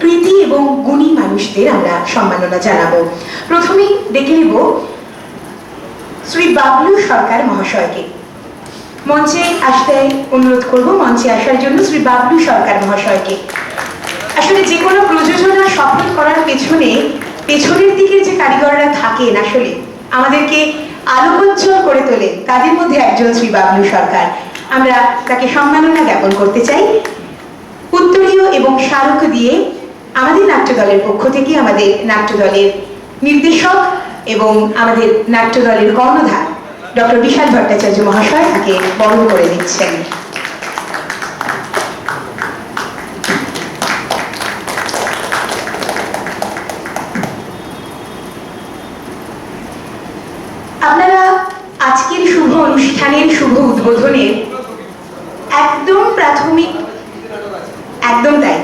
প্রীতি এবং গুণী মানুষদের আমরা সম্মাননা জানাব। প্রথমেই ডেকে নেব শ্রী বাবলু সরকার মহাশয়কে। মঞ্চে আসতে অনুরোধ করব, মঞ্চে আসার জন্য শ্রী বাবলু সরকার মহাশয়কে। আসলে যে কোনো প্রযোজনা সফল করার পেছনে পেছনের দিকের যে কারিগররা থাকেন আসলে, আমাদেরকে আলোকোজ্জ্বল করে তোলে। তাদের মধ্যে একজন শ্রী বাবলু সরকার। আমরা তাকে সম্মাননা জ্ঞাপন করতে চাই। উত্তরীয় এবং স্মারক দিয়ে আমাদের নাট্য দলের পক্ষ থেকে আমাদের নাট্য দলের নির্দেশক এবং আমাদের নাট্য দলের কর্ণধার ডক্টর বিশাল ভট্টাচার্য মহাশয় তাকে বরণ করে দিচ্ছেন আপনারা আজকের শুভ অনুষ্ঠানের শুভ উদ্বোধনের একদম প্রাথমিক, একদম তাই।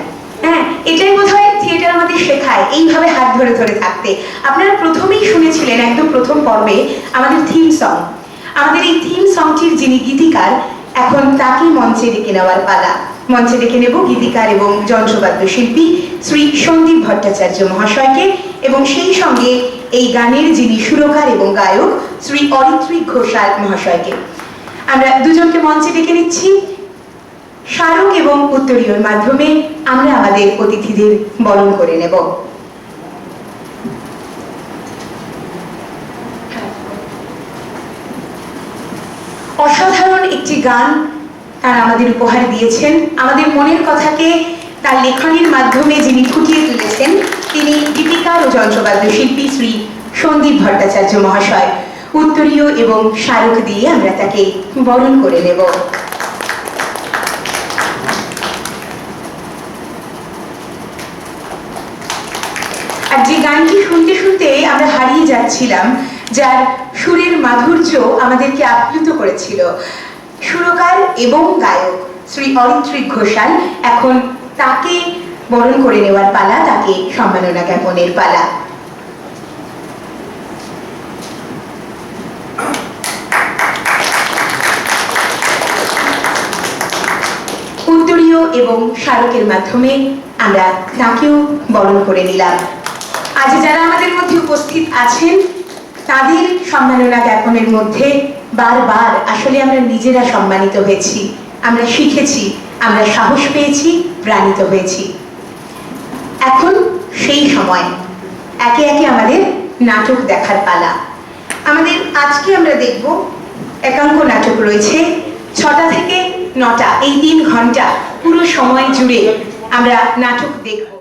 হ্যাঁ এটাই বোধ হয় থিয়েটার আমাদের শেখায়, এইভাবে হাত ধরে ধরে থাকতে। আপনারা প্রথমেই শুনেছিলেন একদম প্রথম পর্বে আমাদের থিম সং আমাদের এই থিম সংটির যিনি গীতিকার, এখন তাকে মঞ্চে ডেকে নেওয়ার পালা। মঞ্চে ডেকে নেব গীতিকার এবং যন্ত্রবাদ্য শিল্পী শ্রী সন্দীপ ভট্টাচার্য মহাশয়কে এবং সেই সঙ্গে এই গানের যিনি সুরকার এবং গায়ক শ্রী অরিত্রিক ঘোষাল মহাশয়কে। আমরা দুজনকে মঞ্চে ডেকে নিচ্ছি। স্মারক এবং উত্তরীয়র মাধ্যমে আমরা আমাদের অতিথিদের বরণ করে নেব। অসাধারণ একটি গান তারা আমাদের উপহার দিয়েছেন। আমাদের মনের কথাকে তার লেখনীর মাধ্যমে যিনি ফুটিয়ে তুলেছেন, তিনি গীতিকার ও যন্ত্রবাদ্য শিল্পী শ্রী সন্দীপ ভট্টাচার্য মহাশয়। উত্তরীয় এবং স্মারক দিয়ে আমরা তাকে বরণ করে নেব। আর যে গানটি শুনতে শুনতে আমরা হারিয়ে যাচ্ছিলাম, যার সুরের মাধুর্য আমাদেরকে আপ্লুত করেছিল। সুরকার এবং গায়ক শ্রী অরিত্রিক ঘোষাল এখন তাকে বরণ করে নেওয়ার পালা, তাকে সম্মাননা জ্ঞাপনের পালা। এবং স্মারকের মাধ্যমে আমরা তাকেও বরণ করে নিলাম। আজ যারা আমাদের মধ্যে উপস্থিত আছেন, তাদের সম্মাননা জ্ঞাপনের মধ্যে বারবার আসলে আমরা নিজেরা সম্মানিত হয়েছি। আমরা শিখেছি, আমরা সাহস পেয়েছি, প্রাণিত হয়েছি। এখন সেই সময়, একে একে আমাদের নাটক দেখার পালা। আমাদের আজকে আমরা দেখব, একাঙ্ক নাটক রয়েছে, ছটা থেকে নটা এই তিন ঘণ্টা পুরো সময় জুড়ে আমরা নাটক দেখব।